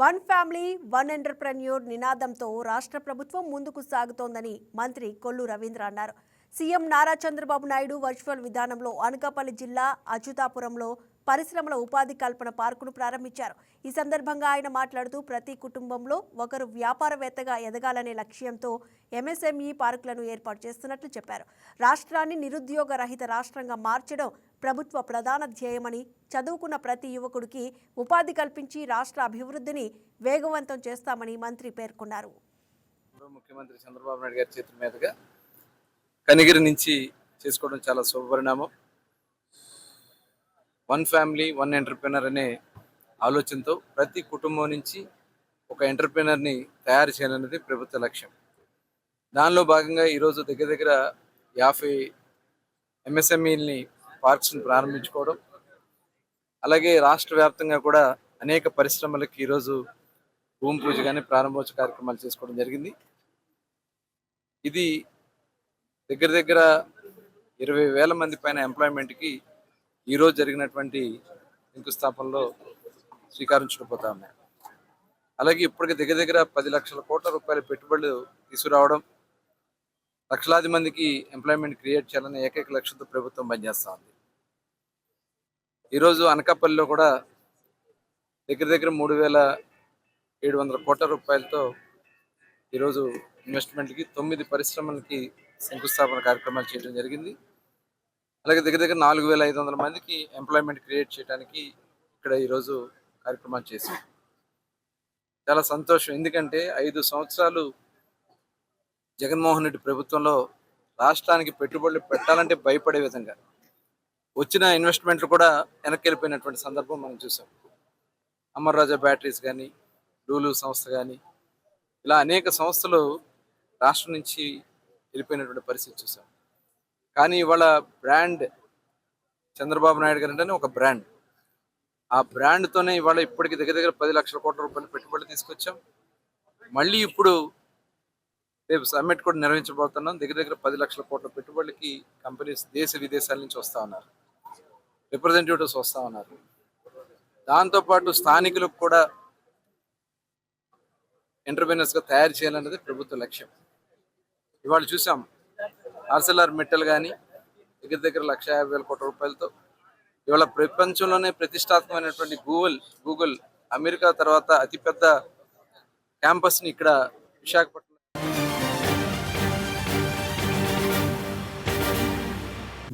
One family one entrepreneur నినాదంతో రాష్ట్ర ప్రభుత్వం ముందుకు సాగుతోందని మంత్రి కొల్లు రవీంద్ర అన్నారు. సీఎం నారా చంద్రబాబు నాయుడు వర్చువల్ విధానంలో అనకాపల్లి జిల్లా అచ్యుతాపురంలో పరిశ్రమల ఉపాధి కల్పన పార్కును ప్రారంభించారు. ఈ సందర్భంగా ఆయన మాట్లాడుతూ ప్రతి కుటుంబంలో ఒకరు వ్యాపారవేత్తగా ఎదగాలనే లక్ష్యంతో ఎంఎస్ఎంఈ పార్కులను ఏర్పాటు చేస్తున్నట్లు చెప్పారు. రాష్ట్రాన్ని నిరుద్యోగ రహిత రాష్ట్రంగా మార్చడం ప్రభుత్వ ప్రధాన ధ్యేయమని చదువుకున్న ప్రతి యువకుడికి ఉపాధి కల్పించి రాష్ట్ర అభివృద్ధిని వేగవంతం చేస్తామని మంత్రి పేర్కొన్నారు. ముఖ్యమంత్రి చంద్రబాబు నాయుడు గారి చేతుల మీదుగా కనిగిరి నుంచి చేసుకోవడం చాలా శుభపరిణామం. వన్ ఫ్యామిలీ వన్ ఎంటర్ప్రినర్ అనే ఆలోచనతో ప్రతి కుటుంబం నుంచి ఒక ఎంటర్ప్రినర్ని తయారు చేయాలన్నది ప్రభుత్వ లక్ష్యం. దానిలో భాగంగా ఈరోజు దగ్గర దగ్గర యాభై ఎంఎస్ఎంఈని పార్క్స్ని ప్రారంభించుకోవడం అలాగే రాష్ట్ర వ్యాప్తంగా కూడా అనేక పరిశ్రమలకు ఈరోజు భూమి పూజ కానీ ప్రారంభోత్సవ కార్యక్రమాలు చేసుకోవడం జరిగింది. ఇది దగ్గర దగ్గర ఇరవై వేల మంది పైన ఎంప్లాయ్మెంట్కి ఈరోజు జరిగినటువంటి శంకుస్థాపనలో శ్రీకారం ఉన్నాయి అలాగే ఇప్పటికి దగ్గర దగ్గర పది లక్షల కోట్ల రూపాయల పెట్టుబడులు తీసుకురావడం లక్షలాది మందికి ఎంప్లాయ్మెంట్ క్రియేట్ చేయాలనే ఏకైక లక్ష్యంతో ప్రభుత్వం పనిచేస్తూ ఉంది ఈరోజు అనకాపల్లిలో కూడా దగ్గర దగ్గర మూడు వేల ఏడు వందల కోట్ల రూపాయలతో ఈరోజు ఇన్వెస్ట్మెంట్కి తొమ్మిది పరిశ్రమలకి శంకుస్థాపన కార్యక్రమాలు చేయడం జరిగింది. అలాగే దగ్గర దగ్గర నాలుగు వేల ఐదు వందల మందికి ఎంప్లాయ్మెంట్ క్రియేట్ చేయడానికి ఇక్కడ ఈరోజు కార్యక్రమాలు చేశాం. చాలా సంతోషం. ఎందుకంటే ఐదు సంవత్సరాలు జగన్మోహన్ రెడ్డి ప్రభుత్వంలో రాష్ట్రానికి పెట్టుబడులు పెట్టాలంటే భయపడే విధంగా వచ్చిన ఇన్వెస్ట్మెంట్లు కూడా వెనక్కి వెళ్ళిపోయినటువంటి సందర్భం మనం చూసాం అమర్ రాజా బ్యాటరీస్ కానీ డూలు సంస్థ కానీ ఇలా అనేక సంస్థలు రాష్ట్రం నుంచి వెళ్ళిపోయినటువంటి పరిస్థితి చూసాం కానీ ఇవాళ బ్రాండ్ చంద్రబాబు నాయుడు గారు అంటేనే ఒక బ్రాండ్. ఆ బ్రాండ్తోనే ఇవాళ ఇప్పటికి దగ్గర దగ్గర పది లక్షల కోట్ల రూపాయలు పెట్టుబడులు తీసుకొచ్చాం. మళ్ళీ ఇప్పుడు రేపు సమ్మిట్ కూడా నిర్వహించబోతున్నాం. దగ్గర దగ్గర పది లక్షల కోట్ల పెట్టుబడులకి కంపెనీస్ దేశ విదేశాల నుంచి వస్తూ ఉన్నారు. రిప్రజెంటేటివ్స్ వస్తూ ఉన్నారు. దాంతోపాటు స్థానికులకు కూడా ఎంటర్ప్రీనర్స్గా తయారు చేయాలన్నది ప్రభుత్వ లక్ష్యం. ఇవాళ చూసాం ఆర్సెల్ఆర్ మెట్టల్ కానీ దగ్గర దగ్గర లక్ష యాభై వేల కోట్ల రూపాయలతో ఇవాళ ప్రపంచంలోనే ప్రతిష్టాత్మకమైనటువంటి గూగుల్ గూగుల్ అమెరికా తర్వాత అతిపెద్ద క్యాంపస్ని ఇక్కడ విశాఖపట్నం